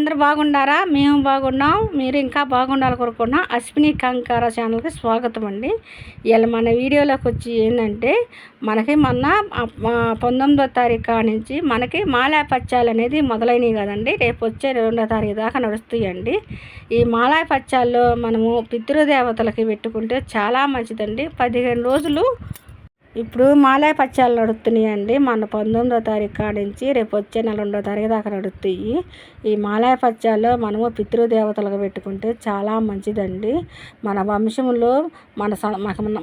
అందరూ బాగుండారా మేము బాగున్నాం. మీరు ఇంకా బాగుండాలి కోరుకున్నాం అశ్విని కంకార ఛానల్కి స్వాగతం అండి. ఇలా మన వీడియోలోకి వచ్చి ఏంటంటే మనకి మొన్న పంతొమ్మిదో తారీఖు నుంచి మనకి మాలా పచ్చాలు అనేది మొదలైనవి కదండి. రేపు వచ్చే రెండో తారీఖు దాకా నడుస్తాయండి. ఈ మాలా పచ్చాల్లో మనము పితృదేవతలకి పెట్టుకుంటే చాలా మంచిదండి. పదిహేను రోజులు ఇప్పుడు మాలాయ పచ్చాలు నడుస్తున్నాయండి మన పంతొమ్మిదో తారీఖు కాడ నుంచి రేపు వచ్చే నెల రెండో తారీఖు దాకా నడుస్తాయి. ఈ మాలయ పచ్చళ్ళు మనము పితృదేవతలుగా పెట్టుకుంటే చాలా మంచిదండి. మన వంశంలో మన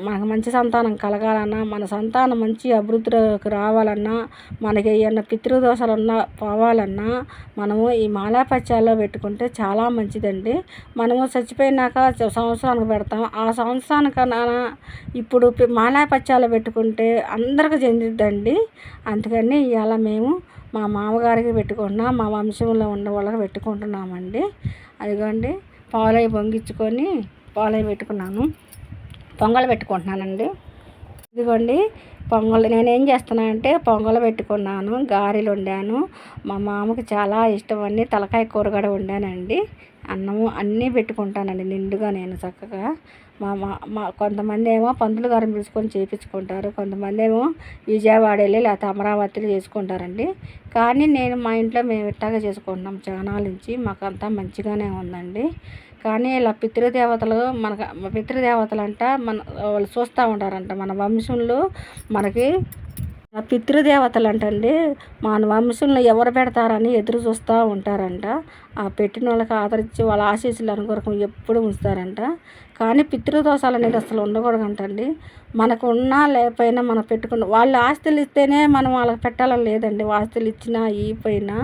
మనకు మంచి సంతానం కలగాలన్నా మన సంతానం మంచి అభివృద్ధిలోకి రావాలన్నా మనకి ఏమన్నా పితృదోషాలన్నా పోవాలన్నా మనము ఈ మాలయ పచ్చళ్ళు పెట్టుకుంటే చాలా మంచిదండి. మనము చచ్చిపోయినాక సంవత్సరానికి పెడతాం. ఆ సంవత్సరానికన్నా ఇప్పుడు మాలయ పచ్చాలు పెట్టుకుంటే పెట్టుకుంటే అందరికి చెందిద్దండి. అందుకని ఇవాళ మేము మా మామగారికి పెట్టుకుంటున్నాం మా వంశంలో ఉన్న వాళ్ళకి పెట్టుకుంటున్నామండి. అదిగోండి పాలయ్య పొంగించుకొని పాలయ్య పెట్టుకున్నాను. పొంగల్ పెట్టుకుంటున్నానండి. ఇదిగోండి పొంగల్ నేనేం చేస్తున్నానంటే పొంగల్ పెట్టుకున్నాను గారెలు వండాను. మా మామకు చాలా ఇష్టం అన్ని తలకాయ కూర కూడా వండానండి. అన్నము అన్నీ పెట్టుకుంటానండి నిండుగా నేను చక్కగా. మా మా కొంతమంది ఏమో పందులు గారిని పిలుచుకొని చేయించుకుంటారు కొంతమంది ఏమో విజయవాడ వెళ్ళి లేకపోతే అమరావతిలో చేసుకుంటారండి. కానీ నేను మా ఇంట్లో మేము ఇట్టాగా చేసుకుంటున్నాం. చాలా నుంచి మాకు అంతా మంచిగానే ఉందండి. కానీ ఇలా పితృదేవతలు మనకు పితృదేవతలు అంట మన వాళ్ళు చూస్తూ ఉంటారంట మన వంశంలో మనకి. పితృదేవతలు అంటండి మన వంశంలో ఎవరు పెడతారని ఎదురు చూస్తూ ఉంటారంట. ఆ పెట్టిన వాళ్ళకి ఆదరించి వాళ్ళ ఆశీస్సులు అనుకోరకం ఎప్పుడు ఉంచుతారంట. కానీ పితృదోషాలు అనేది అసలు ఉండకూడదంటండి. మనకు ఉన్నా లేకపోయినా మనం పెట్టుకున్న వాళ్ళు ఆస్తులు ఇస్తేనే మనం వాళ్ళకి పెట్టాలని లేదండి. ఆస్తులు ఇచ్చినా ఇయిపోయినా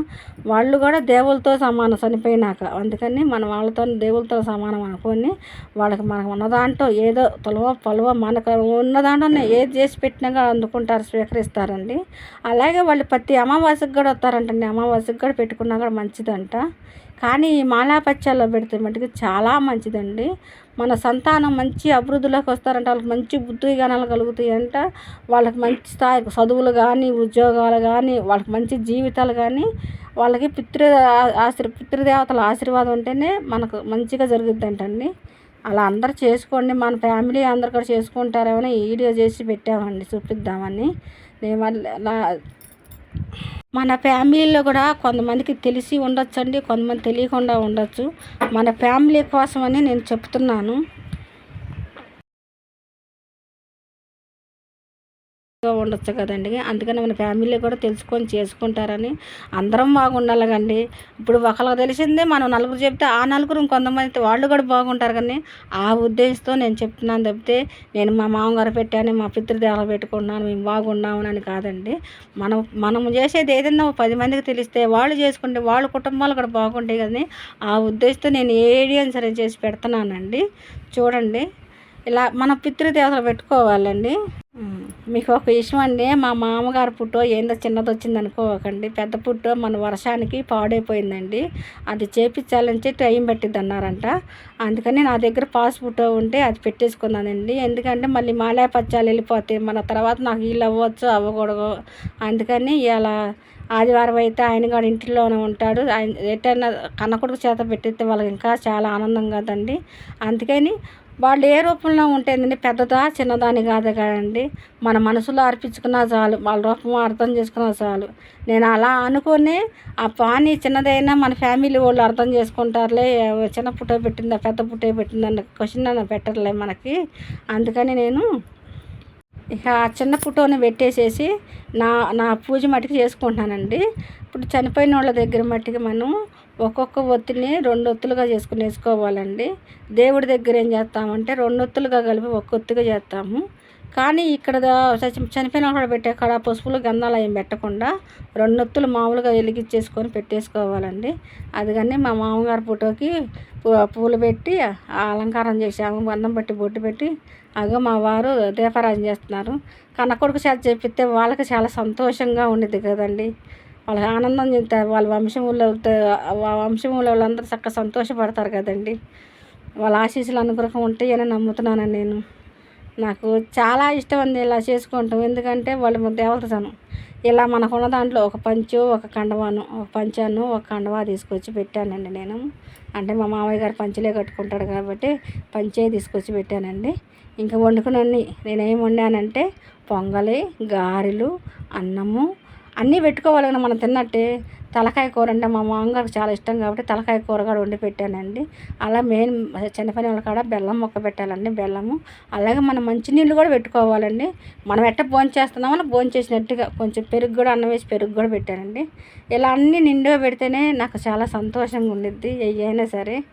వాళ్ళు కూడా దేవులతో సమానం చనిపోయినాక. అందుకని మనం వాళ్ళతో దేవులతో సమానం అనుకొని వాళ్ళకి మనకు ఉన్నదాంట్లో ఏదో తొలవ పొలవ మనకు ఉన్నదాంట్లోనే ఏది చేసి పెట్టినా కూడా అందుకుంటారు స్వీకరిస్తారండి. అలాగే వాళ్ళు ప్రతి అమావాస్యకి కూడా వస్తారంటండి. అమావాస్యకు కూడా పెట్టుకున్నా కూడా మంచిదంట. కానీ ఈ మాలాపత్యాల్లో పెడితే మటుకు చాలా మంచిదండి. మన సంతానం మంచి అభివృద్ధిలోకి వస్తారంట వాళ్ళకి మంచి బుద్ధి గణాలు కలుగుతాయంట. వాళ్ళకి మంచి స్థాయి చదువులు కానీ ఉద్యోగాలు కానీ వాళ్ళకి మంచి జీవితాలు కానీ వాళ్ళకి పితృ ఆశీర్ పితృదేవతల ఆశీర్వాదం ఉంటేనే మనకు మంచిగా జరుగుద్దంటండి అలా అందరు చేసుకోండి. మన ఫ్యామిలీ అందరు కూడా చేసుకుంటారేమో వీడియో చేసి పెట్టామండి. చూపిద్దామని. నేను మళ్ళీ మన ఫ్యామిలీలో కూడా కొంతమందికి తెలిసి ఉండొచ్చండి కొంతమంది తెలియకుండా ఉండొచ్చు. మన ఫ్యామిలీ కోసమని నేను చెప్తున్నాను. ఉండొచ్చు కదండి. అందుకని మన ఫ్యామిలీ కూడా తెలుసుకొని చేసుకుంటారని అందరం బాగుండాలి కండి ఇప్పుడు ఒకళ్ళకి తెలిసిందే మనం నలుగురు చెప్తే ఆ నలుగురు కొంతమంది వాళ్ళు కూడా బాగుంటారు కానీ ఆ ఉద్దేశంతో నేను చెప్తున్నాను తప్పితే నేను మా మామగారు పెట్టాను మా పితృదేవాలు పెట్టుకున్నాను మేము బాగున్నామని అని కాదండి. మనం మనం చేసేది ఏదైనా పది మందికి తెలిస్తే వాళ్ళు చేసుకుంటే వాళ్ళ కుటుంబాలు కూడా బాగుంటాయి కానీ ఆ ఉద్దేశంతో నేను ఏడియన్ సరే చేసి పెడుతున్నానండి. చూడండి. ఇలా మన పితృదేవతలు పెట్టుకోవాలండి. మీకు ఒక విషయం అండి మా మామగారు పుట్టో ఏందో చిన్నది వచ్చింది అనుకోకండి పెద్ద పుట్టో మన వర్షానికి పాడైపోయిందండి. అది చేపించాలని టైం పెట్టింది అన్నారంట అందుకని నా దగ్గర పాస్ పుట్టో ఉంటే అది పెట్టేసుకున్నానండి. ఎందుకంటే మళ్ళీ మాలే పచ్చాలు వెళ్ళిపోతాయి. మన తర్వాత నాకు వీళ్ళు అవ్వచ్చు అవ్వకూడదు. అందుకని ఇలా ఆదివారం అయితే ఆయన కూడా ఇంటిలోనే ఉంటాడు. ఆయన ఎటైనా కన్నకొడుకు చేత పెట్టితే వాళ్ళకి ఇంకా చాలా ఆనందం కదండి. అందుకని వాళ్ళు ఏ రూపంలో ఉంటుందండి పెద్దదా చిన్నదాని కాదు కదండి. మన మనసులో అర్పించుకున్నా చాలు వాళ్ళ రూపం అర్థం చేసుకున్నా చాలు. నేను అలా అనుకొని ఆ పాని చిన్నదైనా మన ఫ్యామిలీ వాళ్ళు అర్థం చేసుకుంటారులే చిన్న పుట్ట పెట్టిందా పెద్ద పుట్ట పెట్టిందన్న క్వశ్చన్ అన్న పెట్టరులే మనకి. అందుకని నేను ఇక ఆ చిన్న ఫోటోని పెట్టేసేసి నా నా పూజ మట్టుకు చేసుకుంటున్నానండి ఇప్పుడు చనిపోయిన వాళ్ళ దగ్గర మట్టుకు మనం ఒక్కొక్క ఒత్తిని రెండు ఒత్తులుగా చేసుకుని వేసుకోవాలండి దేవుడి దగ్గర ఏం చేస్తామంటే రెండు ఒత్తులుగా కలిపి ఒక్క ఒత్తుగా చేస్తాము. కానీ ఇక్కడ చనిపోయిన కూడా పెట్టే కాడ పసుపులు గంధాలు ఏం పెట్టకుండా రెండు నొత్తులు మామూలుగా వెలిగించేసుకొని పెట్టేసుకోవాలండి. అది కానీ మా మామగారి ఫోటోకి పూలు పెట్టి అలంకారం చేసాము బంధం పెట్టి బొట్టు పెట్టి అగ మా వారు దీపారాజన చేస్తున్నారు. కన్నకొడుకు చేత చెప్పితే వాళ్ళకి చాలా సంతోషంగా ఉండేది కదండి. వాళ్ళకి ఆనందం చెందుతారు వాళ్ళ వంశంలో వంశంలో వాళ్ళందరూ చక్కగా సంతోషపడతారు కదండి. వాళ్ళ ఆశీస్సులు అనుగ్రహం ఉంటాయని నమ్ముతున్నాను నేను. నాకు చాలా ఇష్టం ఉంది ఇలా చేసుకుంటాం ఎందుకంటే వాళ్ళు దేవతను ఇలా మనకున్న దాంట్లో ఒక పంచు ఒక కండవాను ఒక పంచాను ఒక కండవా తీసుకొచ్చి పెట్టానండి నేను. అంటే మా మామయ్య గారు పంచలే కట్టుకుంటాడు కాబట్టి పంచే తీసుకొచ్చి పెట్టానండి. ఇంకా వండుకునన్ని నేనేం వండానంటే పొంగలి గారెలు అన్నము అన్నీ పెట్టుకోవాలి కదా మనం తిన్నట్టే. తలకాయ కూర అంటే మా మామగారికి చాలా ఇష్టం కాబట్టి తలకాయ కూర కూడా వండి పెట్టానండి. అలా మెయిన్ చిన్నపని వాళ్ళ కాడ బెల్లం మొక్క పెట్టాలండి బెల్లము. అలాగే మనం మంచినీళ్ళు కూడా పెట్టుకోవాలండి. మనం ఎట్ట భోంచేస్తున్నామని భోంచేసినట్టుగా కొంచెం పెరుగు కూడా అన్నం వేసి పెరుగు కూడా పెట్టానండి. ఇలా అన్నీ నిండుగా పెడితేనే నాకు చాలా సంతోషంగా ఉండిద్ది అయినా సరే.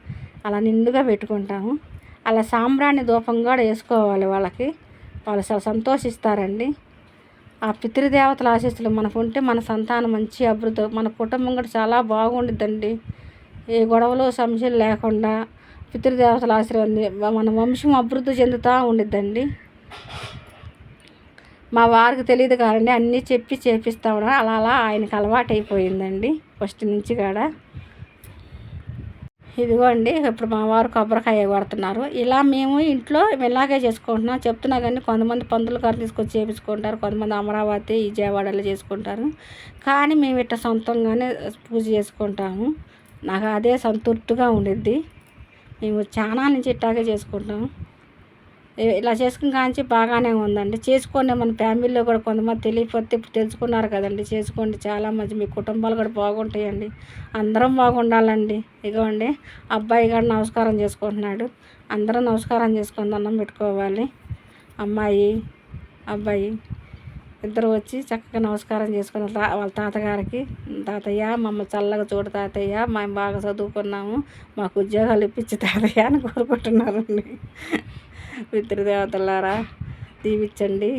అలా నిండుగా పెట్టుకుంటాము. అలా సాంబ్రాణి ధూపం కూడా వేసుకోవాలి వాళ్ళకి. వాళ్ళు చాలా సంతోషిస్తారండి. ఆ పితృదేవతల ఆశీస్సులు మనకు ఉంటే మన సంతానం మంచి అభివృద్ధి. మన కుటుంబం కూడా చాలా బాగుండిద్దండి. ఏ గొడవలు సమస్యలు లేకుండా పితృదేవతల ఆశీర్వాదం మన వంశం అభివృద్ధి చెందుతూ ఉండిద్దండి. మా వారికి తెలియదు కాదండి అన్నీ చెప్పి చేపిస్తా ఉన్నాను అలా అలా ఆయనకు అలవాటు అయిపోయిందండి ఫస్ట్ నుంచి కూడా. ఇదిగోండి ఇప్పుడు మా వారు కొబ్బరికాయ కొడుతున్నారు. ఇలా మేము ఇంట్లో ఇలాగే చేసుకుంటున్నాం. చెప్తున్నా కానీ కొంతమంది పందుల కారు తీసుకొచ్చి చేపించుకుంటారు కొంతమంది అమరావతి విజయవాడలో చేసుకుంటారు. కానీ మేము ఇట్లా సొంతంగానే పూజ చేసుకుంటాము. నాకు అదే సంతృప్తిగా ఉండిద్ది. మేము చాలా నుంచి ఇట్టాగే చేసుకుంటాము. ఇలా చేసుకుని కాంచి బాగానే ఉందండి. చేసుకోండి మన ఫ్యామిలీలో కూడా కొంతమంది తెలియకపోతే ఇప్పుడు తెలుసుకున్నారు కదండి. చేసుకోండి. చాలా మంచి మీ కుటుంబాలు కూడా బాగుంటాయండి. అందరం బాగుండాలండి. ఇగోండి. అబ్బాయి గారు నమస్కారం చేసుకుంటున్నాడు. అందరం నమస్కారం చేసుకుని దండం పెట్టుకోవాలి. అమ్మాయి అబ్బాయి ఇద్దరు వచ్చి చక్కగా నమస్కారం చేసుకుని వాళ్ళ తాతగారికి తాతయ్య మమ్మల్ని చల్లగా చూడు తాతయ్య మేము బాగా చదువుకున్నాము మాకు ఉద్యోగాలు ఇప్పించి తాతయ్య అని కోరుకుంటున్నారండి. పితృదేవతలారా దీవించండి.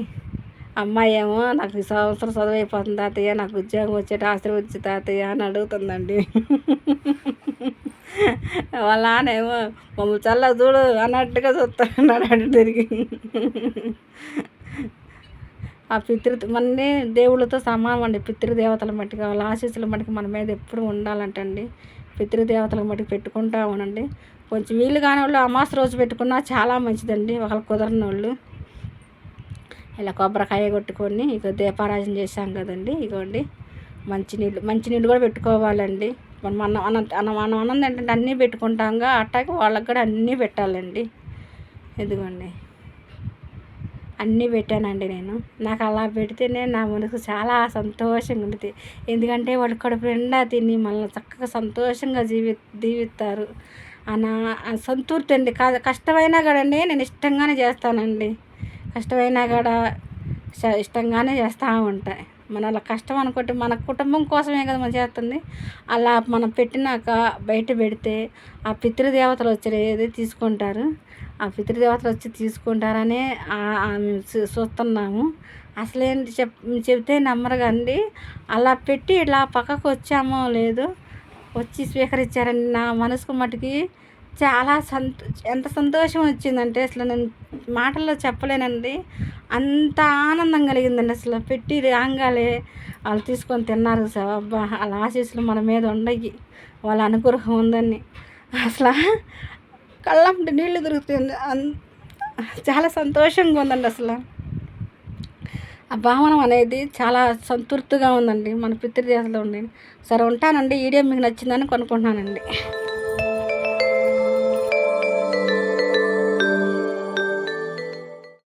అమ్మాయి ఏమో నాకు ఈ సంవత్సరం చదువు అయిపోతుంది తాతయ్య నాకు ఉద్యోగం వచ్చేట ఆశీర్వదించి తాతయ్య అని అడుగుతుందండి. వాళ్ళ నానేమో మమ్మల్ని చల్ల చూడు అన్నట్టుగా చూస్తున్నాడు అటు తిరిగి. ఆ పితృ మన్ని దేవుళ్ళతో సమానం అండి. పితృదేవతల మట్టికి వాళ్ళ ఆశీస్సుల మట్టికి మన మీద ఎప్పుడు ఉండాలంటండి. పితృదేవతల మట్టికి పెట్టుకుంటా ఉనండి కొంచెం వీలు కాని వాళ్ళు అమాస రోజు పెట్టుకున్నా చాలా మంచిదండి. ఒకళ్ళు కుదరని వాళ్ళు ఇలా కొబ్బరికాయ కొట్టుకొని ఇక దీపారాజన చేశాం కదండి. ఇగోండి. మంచినీళ్ళు మంచినీళ్ళు కూడా పెట్టుకోవాలండి. మనం మనం అన్నం మనం అన్నది ఏంటంటే అన్నీ పెట్టుకుంటాంగా. అట్టాకి వాళ్ళకి కూడా అన్నీ పెట్టాలండి. ఇదిగోండి. అన్నీ పెట్టానండి నేను. నాకు అలా పెడితేనే నా మనసు చాలా సంతోషంగా ఉంటుంది ఎందుకంటే వాళ్ళు కడుపు నిండా తిని మళ్ళీ చక్కగా సంతోషంగా జీవి జీవిస్తారు. నా సంతృప్తి అండి కష్టమైనా కదండి నేను ఇష్టంగానే చేస్తానండి. కష్టమైనా కూడా ఇష్టంగానే చేస్తూ ఉంటాయి మన అలా కష్టం అనుకుంటే మన కుటుంబం కోసమే కదా మనం చేస్తుంది. అలా మనం పెట్టినాక బయట పెడితే ఆ పితృదేవతలు వచ్చి తీసుకుంటారు? ఆ పితృదేవతలు వచ్చి తీసుకుంటారనే చూస్తున్నాము. అసలేంటి చెప్ చెబితే నమ్మరు కండి అలా పెట్టి ఇలా పక్కకు వచ్చామో లేదు వచ్చి స్వీకరించారని నా మనసుకు మటుకి చాలా సంతో ఎంత సంతోషం వచ్చిందంటే అసలు నేను మాటల్లో చెప్పలేనండి. అంత ఆనందం కలిగిందండి అసలు. పెట్టి రాగాలే వాళ్ళు తీసుకొని తిన్నారు సార్ అబ్బా వాళ్ళ ఆశీస్సులు మన మీద ఉండయి వాళ్ళ అనుగ్రహం ఉందని. అసలు కళ్ళంటే నీళ్ళు దొరుకుతుంది చాలా సంతోషంగా ఉందండి అసలు. భావన అనేది చాలా సంతృప్తిగా ఉందండి మన పితృదేశంలో ఉండి. సరే ఉంటానండి వీడియో మీకు నచ్చిందని కొనుక్కుంటున్నానండి.